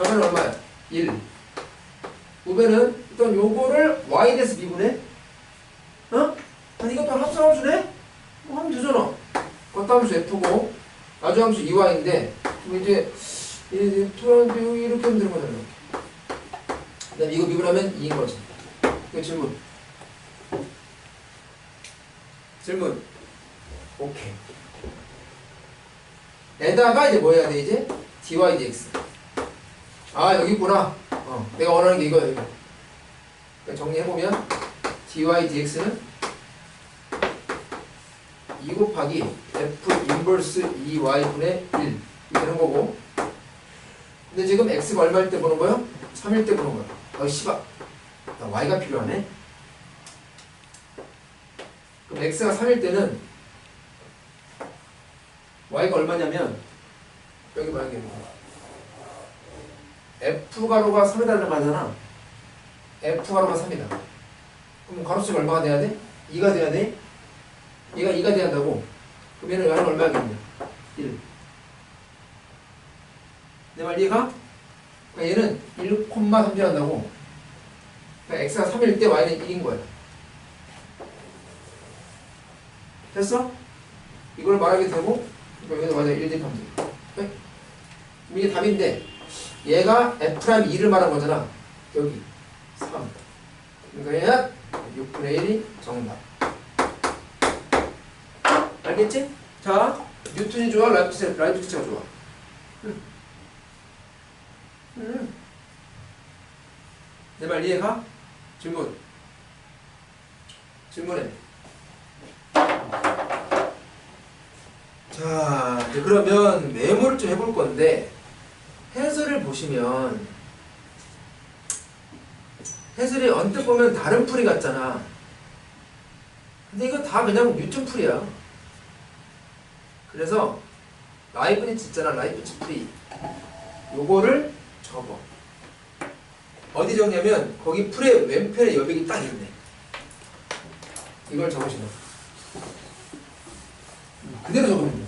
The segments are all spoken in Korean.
좌변은 얼마야? 1. 우변은 일단 요거를 y 대해서 미분해. 어? 아니 이것도 합성함수네? 뭐 하면 되잖아. 겉함수 f고 나중함수 2y인데 그럼 이제 여기 이렇게 하면 되는 거잖아. 그다음 이거 미분하면 2인 거지. 이거 질문. 질문. 오케이. 에다가 이제 뭐 해야 돼 이제? dy dx. 아 여기 있구나. 어, 내가 원하는 게 이거야 이거. 그러니까 정리해보면 dy dx는 2 곱하기 f 인버스 2y분의 1 이렇게 되는 거고 근데 지금 x가 얼마일 때 보는 거야? 3일 때 보는 거야 어 씨발 나 y가 필요하네 그럼 x가 3일 때는 y가 얼마냐면 여기 만약에 뭐 f 가로가 3에 달라고 하잖아 f 가로가 3이다 그럼 가로수가 얼마가 돼야 돼? 2가 돼야 돼? 얘가 2가 돼야 한다고? 그럼 얘는 y는 얼마겠냐? 1. 내 말 이해가? 그러니까 얘는 1,3 한다고. 그러니까 x가 3일 때 y는 1인 거야. 됐어? 이걸 말하게 되고 그러니까 여기서 맞아 1 대입하면 돼. 그럼 이게 답인데 얘가 f'2를 말한 거잖아. 여기 3. 그러니까 얘는 6분의 1이 정답. 알겠지? 자, 뉴턴이 좋아, 라이프스, 라이프스가 좋아. 응. 응. 내말 이해가? 질문. 질문해. 자, 이제 그러면 메모를 좀 해볼 건데, 해설을 보시면, 해설이 언뜻 보면 다른 풀이 같잖아. 근데 이거 다 그냥 뉴턴 풀이야. 그래서 라이브니츠 있잖아 라이브니츠 프리 요거를 접어. 어디 적냐면 거기 풀의 왼편에 여백이 딱 있네. 이걸 적으시면. 그대로 적으면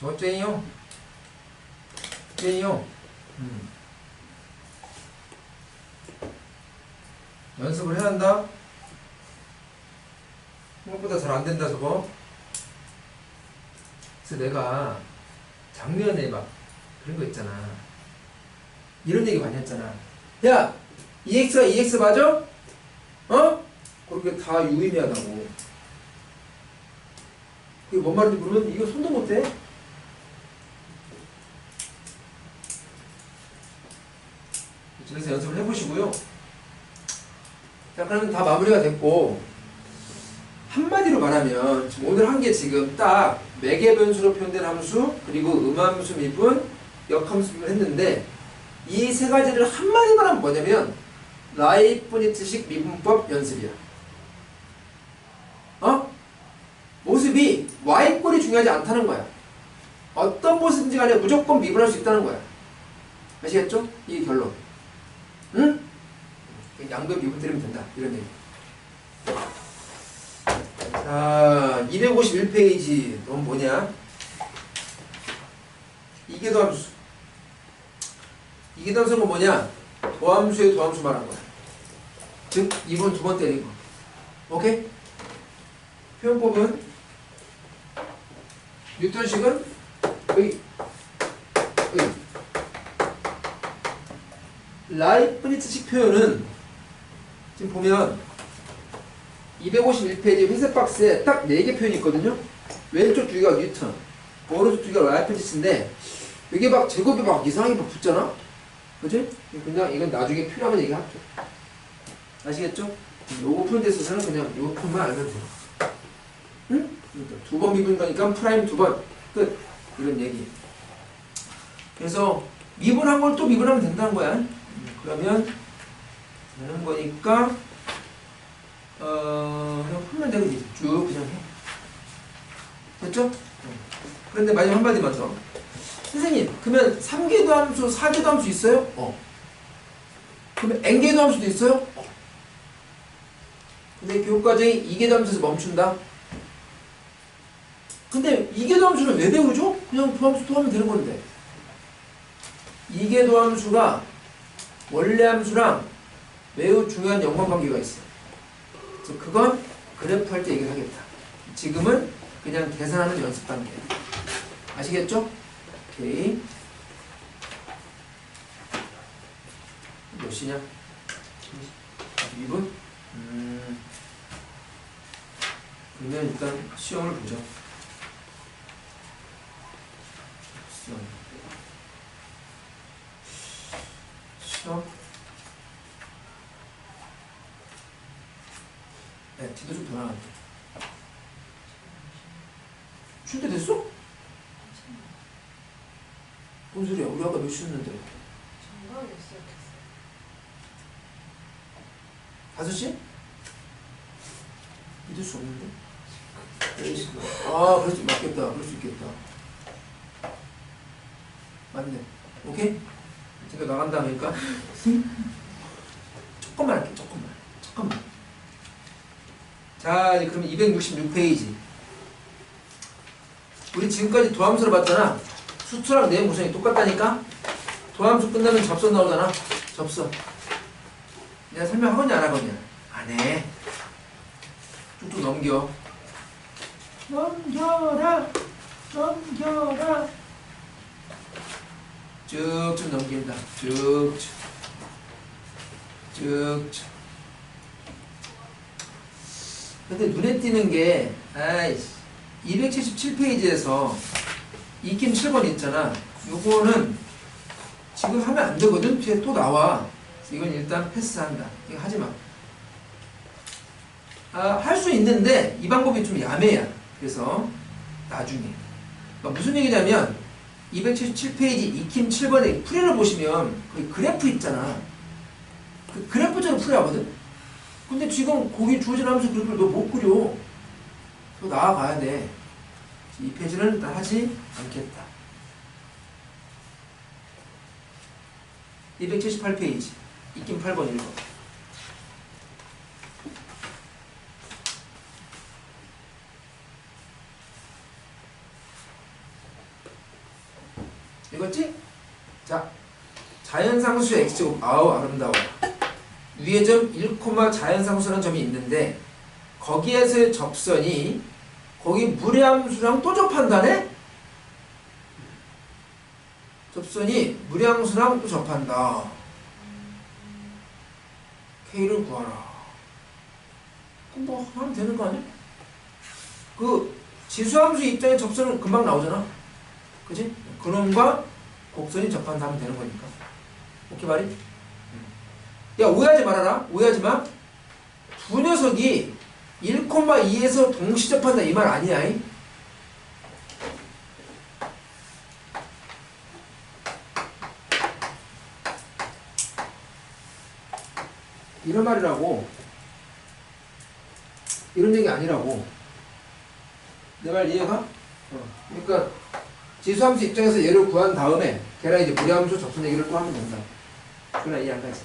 저 쟁이요 쟁이요 음. 연습을 해야 한다? 생각보다 잘 안 된다 저거. 그래서 내가 작년에 막 그런 거 있잖아. 이런 얘기 많이 했잖아. 야 EX가 EX 맞아? 어? 그렇게 다 유의미하다고. 그게 뭔 말인지 모르면 이거 손도 못대 그래서 연습을 해보시고요. 자, 그러면 다 마무리가 됐고, 한마디로 말하면, 오늘 한 게 지금 딱 매개 변수로 표현된 함수, 그리고 음함수 미분, 역함수 미분 했는데, 이 세 가지를 한마디로 말하면 뭐냐면, 라이프니츠식 미분법 연습이야. 어? 모습이 Y꼴이 중요하지 않다는 거야. 어떤 모습인지 간에 무조건 미분할 수 있다는 거야. 아시겠죠? 이 결론. 응? 양변 미분 때리면 된다. 이런 얘기. 자, 251페이지. 넌 뭐냐? 이게 도함수. 이게 도함수는 뭐냐? 도함수의 도함수 말한 거야. 즉, 2번 두 번 때린 거. 오케이? 표현법은 뉴턴식은 여기 여기 라이프니츠식 표현은 지금 보면 251페이지 회색 박스에 딱 4개 표현이 있거든요. 왼쪽 두 개가 뉴턴, 오른쪽 두 개가 라이프니츠인데 이게 막 제곱이 막 이상하게 막 붙잖아. 그지? 그냥 이건 나중에 필요하면 얘기할게. 아시겠죠? 요거 푸는 데 있어서는 그냥 요 표만 알면 돼요. 응? 두번 미분 거니까 프라임 두 번. 끝. 이런 얘기. 그래서 미분한 걸 또 미분하면 된다는 거야. 음, 그러면 되는 거니까 어 그냥 풀면 되겠지. 쭉 그냥 해. 됐죠? 음. 그런데 마지막 한마디만 더. 선생님, 그러면 3개도 함수, 4개도 함수 있어요? 어. 그러면 n개도 함수도 있어요? 어. 근데 교육과정이 2개도 함수에서 멈춘다? 근데 2개도 함수는 왜 배우죠? 그냥 도함수 또 하면 되는 건데. 2개도 함수가 원래 함수랑 매우 중요한 연관관계가 있어. 그래서 그건 그래프 할 때 얘기를 하겠다. 지금은 그냥 계산하는 연습 단계. 아시겠죠? 오케이. 몇 시냐? 2분? 음. 그러면 일단 시험을 보죠. 시험. 시험. 네, 뒤도 좀 더 나갈게. 쉴 때 됐어? 뭔 소리야? 우리 아까 몇 시였는데? 정각에 시작했어요. 5시? 믿을 수 없는데? 아, 그럴 수 맞겠다. 그럴 수 있겠다. 맞네. 오케이? 제가 나간다니까. 조금만 할게, 조금만. 조금만. 자, 그러면 266페이지. 우리 지금까지 도함수를 봤잖아. 수투랑 내용 구성이 똑같다니까? 도함수 끝나면 접선 나오잖아. 접선. 내가 설명하거냐 안 하거냐? 안 해. 쭉쭉 넘겨. 넘겨라. 넘겨라. 쭉쭉 넘긴다. 쭉쭉. 쭉쭉. 근데 눈에 띄는 게, 아이씨, 277페이지에서 익힘 7번 있잖아. 요거는 지금 하면 안 되거든? 뒤에 또 나와. 이건 일단 패스한다. 이거 하지 마. 아, 할 수 있는데 이 방법이 좀 야매야. 그래서 나중에. 그러니까 무슨 얘기냐면 277페이지 익힘 7번에 풀이를 보시면 거기 그래프 있잖아. 그 그래프처럼 풀어야 하거든. 근데 지금 거기 주어진 하면서 그래프를 너 못 그려. 더 나아가야 돼. 이 페이지는 일단 하지 않겠다. 278페이지. 익힘 8번 1번. 읽었지? 자, 자연상수의 x제곱 아우 아름다워. 위에 점 1, 자연상수라는 점이 있는데 거기에서의 접선이 거기 무량수랑 또 접한다네? 접선이 무량수랑 또 접한다. K를 구하라. 그럼 뭐 하면 되는 거 아니야? 그 지수함수 입장에 접선은 금방 나오잖아. 그지? 근원과 곡선이 접한다 하면 되는 거니까. 오케이 말이? 야 오해하지 말아라. 오해하지 마. 두 녀석이 1,2에서 동시 접한다 이 말 아니야. 이? 이런 말이라고. 이런 얘기 아니라고. 내 말 이해가? 어. 그러니까 지수함수 입장에서 얘를 구한 다음에 걔랑 이제 무리함수 접선 얘기를 또 하면 된다. 그나 이해 안 가지?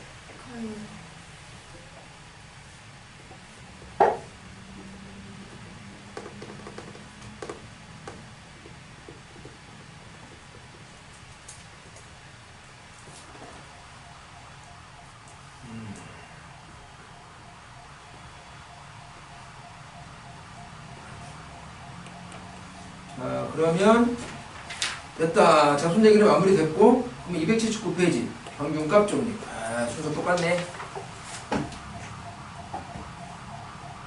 그러면 됐다. 자 손 얘기는 마무리됐고 그럼 279페이지 평균값 정리. 아, 순서 똑같네.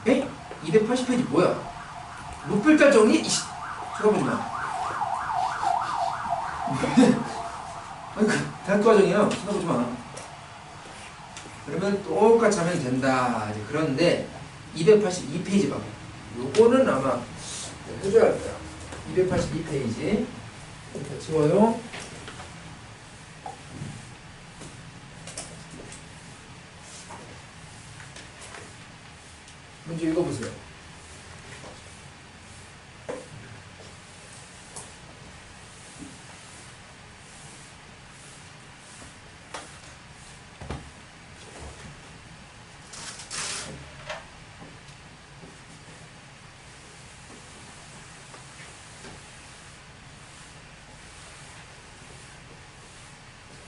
에? 280페이지 뭐야? 룩필달 정리? 이씨, 쳐다보지 마. 아니, 그, 대학 과정이야. 쳐다보지 마. 그러면 똑같이 하면 된다. 이제 그런데 282페이지 봐봐. 요거는 아마 해줘야 할 거야. 282페이지. 다 치워요.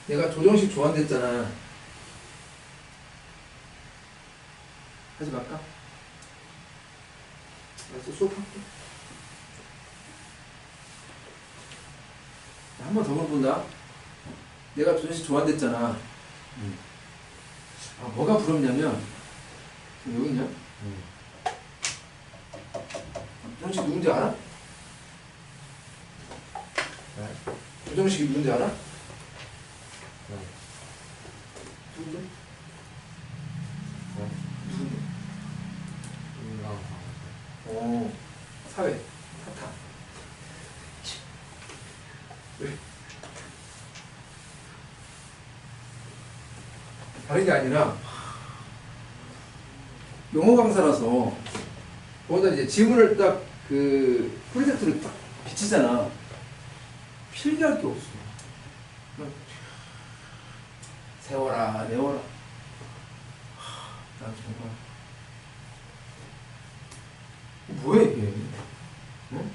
내가 조정식 조언됐잖아. 하지 말까? 알았어, 수업할게. 한 번 더 물어본다. 내가 조정식 조언됐잖아. 아, 뭐가 부럽냐면, 여기 있냐? 조정식 누군지 알아? 조정식이 누군지 알아? 누군데? 누군데? 오, 사회. 왜? 다른 게 아니라 영어 강사라서 거기다 이제 지문을 딱 그 프로젝트를 딱 비치잖아. 필기할 게 없어. 세워라, 내워라. 하, 난 정말. 뭐야 이게? 응?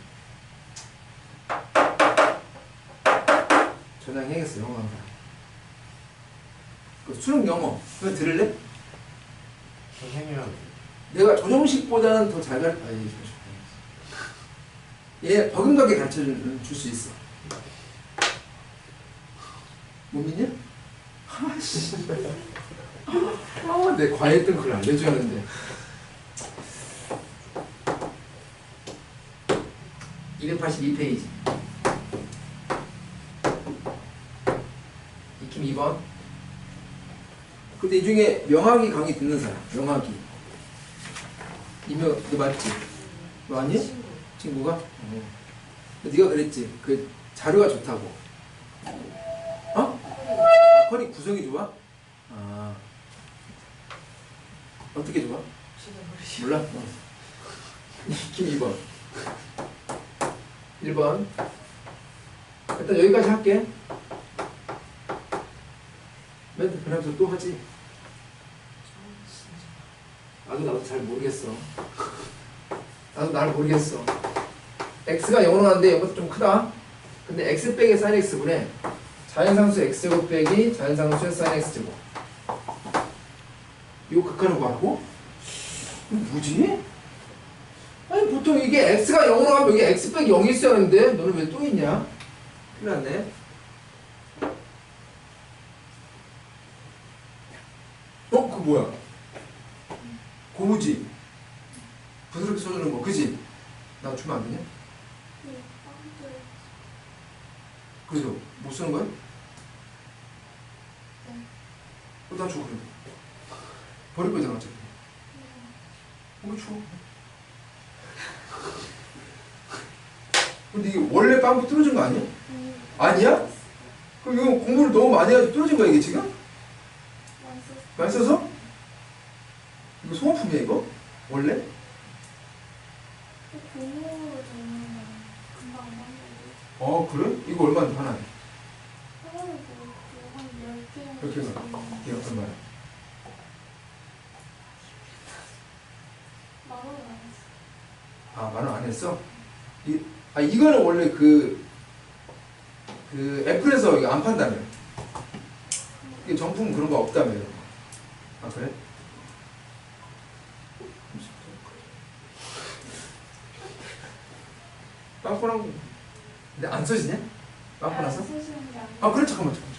전향해야겠어 영어 강사. 그 수능 영어 그거 들을래? 선생님은 내가 조정식보다는 더 잘 가르쳐. 아니, 얘 버금가게 가르쳐 줄 수 있어. 못 믿냐? 아, 내 과외 땐 그걸 알려주는데. 282페이지. 익힘 2번. 근데 이 중에 명학이 강의 듣는 사람, 명학이. 이명, 너 맞지? 너 아니? 친구. 친구가? 어. 네가 그랬지. 그 자료가 좋다고. 허리 구성이 좋아? 아. 어떻게 좋아? 몰라? 어. 김 2번. 1번. 일단 여기까지 할게. 멘트 변하면서 또 하지. 나도 나도 잘 모르겠어. 나도 나를 모르겠어. x가 0으로 가는데 이것도 좀 크다. 근데 x 빼기 sin x분에 자연상수 x제곱 빼기 자연상수의 sin x제곱. 거 같고? 이거 뭐지? 아니 보통 이게 x가 0으로 가면 여기 x 빼기 0이 있어야 하는데 너는 왜 또 있냐? 큰일 났네. 어? 그거 뭐야? 고무지. 부드럽게 써주는 거, 그지? 나 주면 안 되냐? 그죠? 못 쓰는 거야? 줘, 그럼. 버릴 거잖아, 어차피. 이거 줘. 근데 이게 원래 빵꾸 뚫어진 거 아니야? 아니야? 그럼 이거 공부를 너무 많이 해가지고 뚫어진 거야, 이게 지금? 많이 써서? 이거 소모품이야, 이거? 원래? 금방 어, 그래? 이거 얼마인데, 하나에? 하나에 뭐 한 10개 몇 개가? 안 했어 아, 만원안 했어? 이, 아, 이거는 원래 그, 그, 애플에서 이거 안 판다며. 이게 정품 그런 거 없다며. 아, 그래? 빵꾸랑, 근데 안 써지냐? 빵꾸 나서? 아, 그래, 잠깐만, 잠깐만.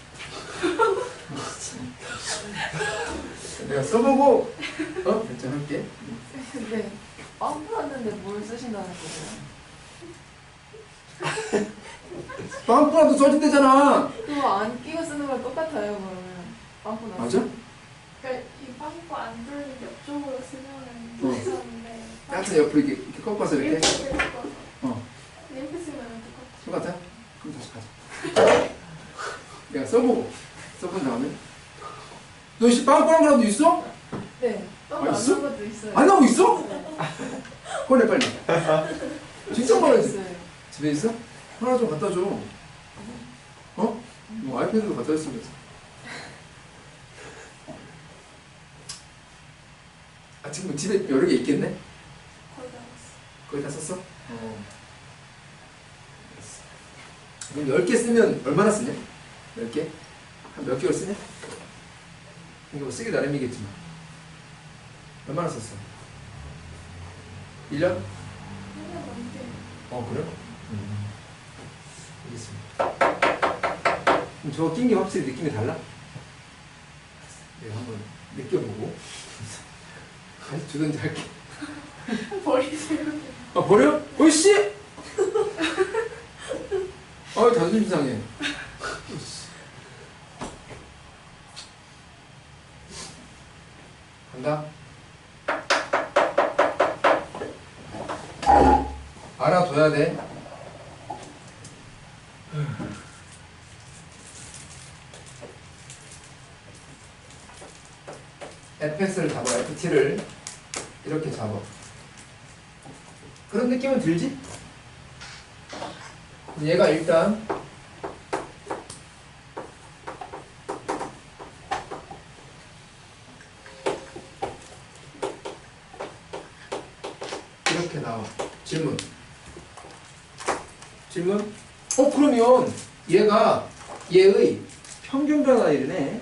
내가 써보고 어 결정할게. 근데 빵 풀었는데 뭘 쓰신다는 거예요? 빵꾸라도 써진대잖아. 그거 안 끼고 쓰는 건 똑같아요 그러면 빵꾸 나 맞아? 그러니까 이 빵꾸 안 뚫린 옆쪽으로 쓰면은 어. 괜찮은데 약간 옆으로 이렇게, 이렇게 꺾어서 이렇게 이렇게 꺾어서 어. 이렇게 쓰면 똑같아. 똑같아? 그럼 다시 가자. 내가 써보고 써본 다음에 너씨 빵꾸란 거라도 있어? 네 아, 빵꾸 안 있어? 것도 있어요 안 나오고 있어? 네. 꺼내 빨리. 진짜 꺼내지. 있어요. 집에 있어? 하나 좀 갖다 줘. 어? 뭐 아이패드도 갖다 줬으면서. 아 지금 뭐 집에 여러 개 있겠네? 거의 다 왔어. 거의 다 썼어? 어. 그럼 10개 쓰면 얼마나 쓰냐? 10개? 한 몇 개월 쓰냐? 뭐 쓰기 나름이겠지만. 얼마나 썼어? 1년? 그냥 뭔데? 어, 그래? 음. 알겠습니다. 그럼 저거 낀 게 확실히 느낌이 달라? 내가 한번 느껴보고. 다시 주든지 할게. 버리세요. 아 버려? 어이씨! 아 자존심 상해. 어이씨. 간다. 알아둬야 돼. fx를 잡아, ft를 이렇게 잡아. 그런 느낌은 들지? 얘가 일단 이렇게 나와. 질문. 질문? 어, 그러면 얘의 평균 변화율이네.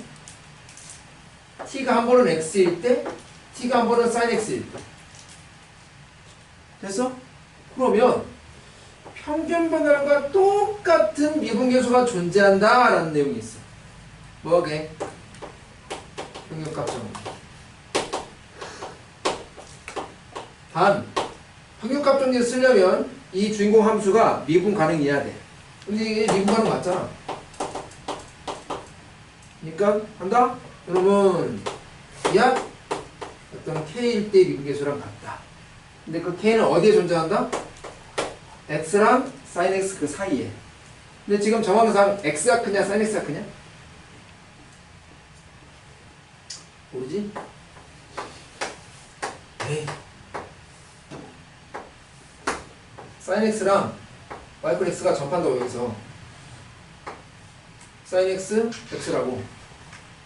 t가 한 번은 x일 때, t가 한 번은 sin x일 때. 됐어? 그러면 평균 변화량과 똑같은 미분계수가 존재한다 라는 내용이 있어. 뭐게? 평균값 정리. 단 평균값 정리를 쓰려면 이 주인공 함수가 미분 가능이어야 돼. 근데 이게 미분 가능 맞잖아. 그러니까 한다. 여러분 약 어떤 k일 때 미분계수랑 같다. 근데 그 k는 어디에 존재한다? x랑 sin x 그 사이에. 근데 지금 정황상 x가 크냐 sin x가 크냐? 모르지? 에이. sin x랑 y 플 x가 접한다고 여기서 sin x x라고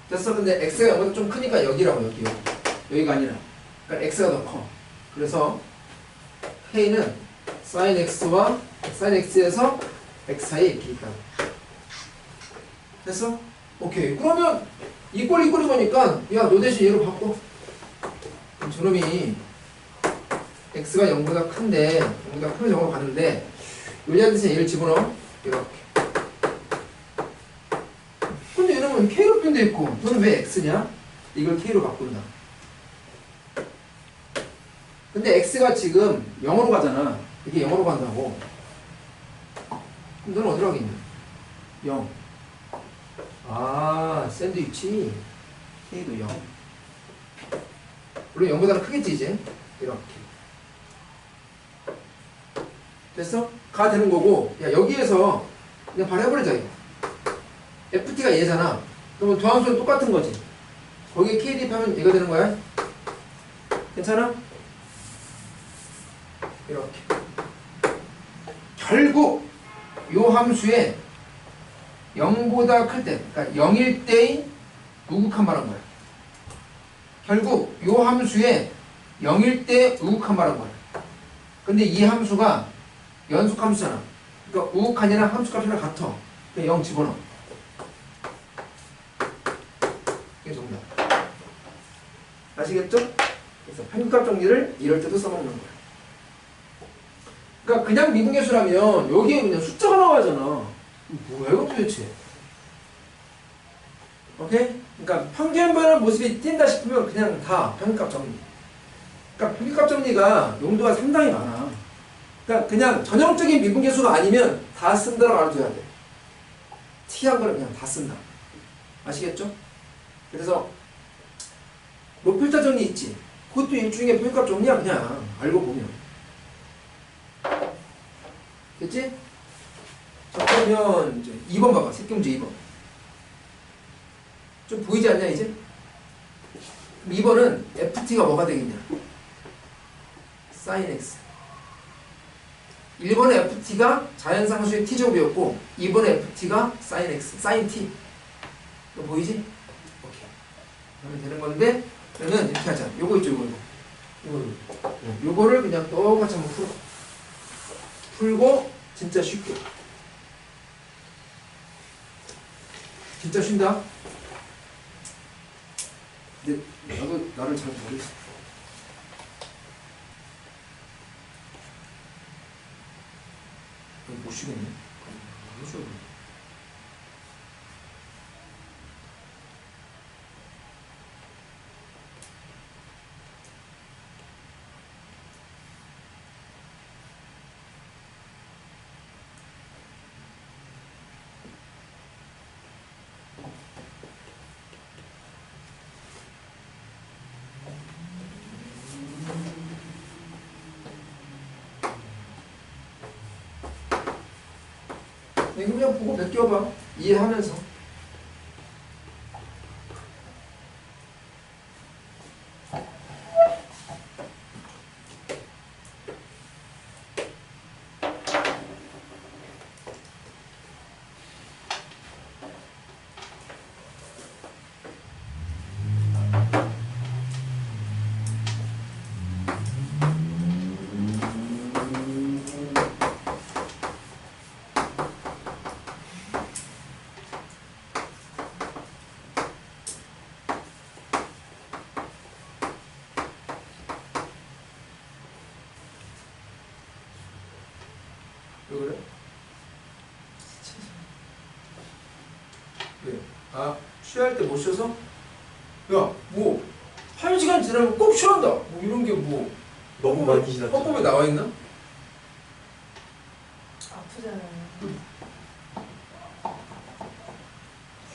됐어 근데 x가 여기보다 좀 크니까 여기라고 여기 여기 여기가 아니라 그러니까 x가 더 커 그래서 k는 sin x와 sin x에서 x 사이에 이렇게 있다. 됐어? 오케이. 그러면 이꼴 이꼴이 보니까 야 너 대신 얘로 바꿔. 그럼 저놈이 x가 0보다 큰데 0보다 큰 정으로 가는데 요리한 대신 얘를 집어넣어. 이렇게. 근데 얘는 k로 표현돼 있고 너는 왜 x냐? 이걸 k로 바꾼다. 근데 x가 지금 0으로 가잖아. 이게 0으로 간다고. 그럼 너는 어디로 가겠냐? 0. 아, 샌드위치. k도 0. 물론 0보다는 크겠지, 이제. 이렇게. 됐어? 가 되는 거고, 야, 여기에서 그냥 바로 해버리자, 이거. ft가 얘잖아. 그러면 도함수는 똑같은 거지. 거기에 k 대입하면 얘가 되는 거야. 괜찮아? 이렇게. 결국 요 함수에 0보다 클 때, 그러니까 0일 때의 우극한 말한 거야. 결국 요 함수에 0일 때 우극한 말한 거야. 근데 이 함수가 연속 함수잖아. 그러니까 우극한이랑 함수값이랑 같아. 그냥 0 집어넣어. 이게 정답. 아시겠죠? 그래서 평균값 정리를 이럴 때도 써먹는 거야. 그러니까 그냥 미분계수라면 여기에 그냥 숫자가 나와야잖아. 뭐야 이거 도대체? 오케이? 그러니까 평균 변화 모습이 띈다 싶으면 그냥 다 평균값 정리. 그러니까 평균값 정리가 용도가 상당히 많아. 그러니까 그냥 전형적인 미분계수가 아니면 다 쓴다고 알아둬야 돼. 특이한 거는 그냥 다 쓴다. 아시겠죠? 그래서 목필자 정리 있지. 그것도 일종의 평균값 정리야 그냥 알고 보면. 됐지? 자 그러면 이제 2번 봐봐. 새끼 문제 2번. 좀 보이지 않냐 이제? 그럼 2번은 FT가 뭐가 되겠냐? sin x 1번의 FT가 자연상수의 T제곱이었고 2번의 FT가 sin x, sin T 보이지? 오케이 그러면 되는 건데 그러면 이렇게 하자. 요거 있죠 요거. 요거 요거 요거를 그냥 똑같이 한번 풀어. 풀고 진짜 쉽게. 진짜 쉰다? 근데 나도 나를 잘 모르겠어. 못 쉬겠네. 못 쉬어 그냥 보고 베껴봐. 이해하면서 왜 그래? 왜? 아 쉬할 때 못 쉬어서? 야 뭐 한 시간 지나면 꼭 쉬한다 뭐 이런 게 뭐 너무 많이 지났죠. 헌법에 나와 있나? 아프잖아요.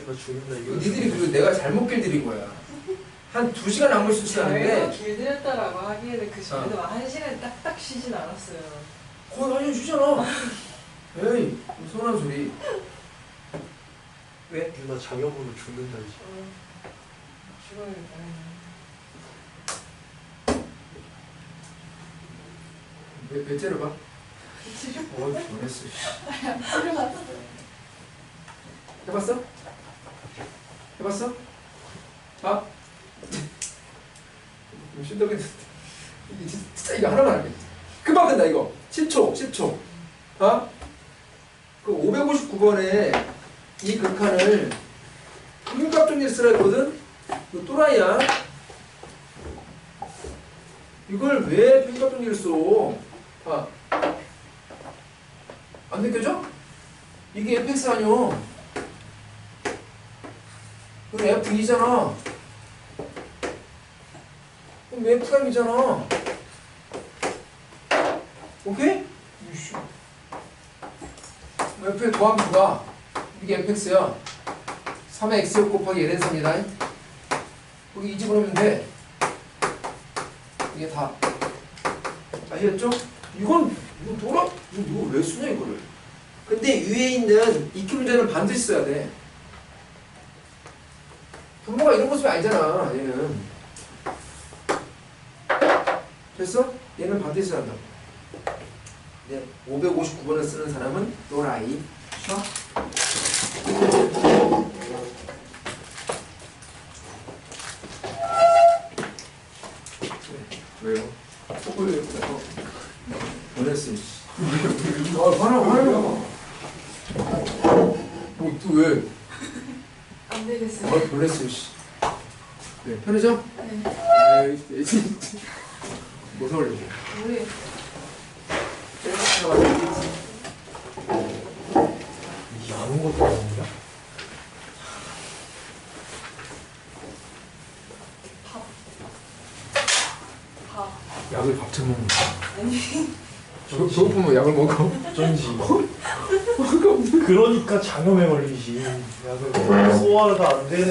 애가 죽는다 이거 이거. 니들이 그리고 내가 잘못 길들인 거야 한 두 시간 안 걸수 저희도 쉬었는데 길들였다라고 하기에는 그 어. 전에도 한 시간 딱딱 쉬진 않았어요. 거의 한 시간 쉬잖아 에이 무슨 소리 왜? 누나 장염으로 죽는다 이제. 어, 죽어야겠다. 몇, 몇째로 봐? 어이 잘했어 해봤어? 해봤어? 아? 좀 쉰다고 했는데 이게 진- 진짜 이거 하나만 할게 금방 된다 이거 10초 10초 아? 그 559번에 이 극한을 평균값 정리 쓰라 했거든? 이거 또라이야 이걸 왜 평균값 정리를 써? 아. 안 느껴져? 이게 fx 아니오 그럼 f2잖아 그럼 f'이잖아 오케이? 이씨. 그럼 f의 도함수가 이게 fx야 3의 x 곱하기 ln 3이다. 거기 2 집어넣으면 돼. 이게 다. 아시겠죠? 이건 이거 돌아 이거 누가 왜 쓰냐 이거를. 근데 위에 있는 익히 문제는 반드시 써야 돼. 부모가 이런 모습이 아니잖아 얘는. 됐어? 얘는 반드시 써야 한다. 네, 559번을 쓰는 사람은 또라이. 쉬어? 왜요? 초콜릿 어. 보냈어 씨. 아 화나 화나 뭐또 왜? 안 되겠어요. 아 보냈어 씨. 네 편해져? 네. 아이 돼지 뭐 사오려고 우리 이게 아무것도 아니야? 약을 밥처럼 먹는 거. 저- 어쩐지. 배고프면 약을 먹어. 어쩐지. 그러니까 장염에 걸리지. 약을 소화가 안 되는.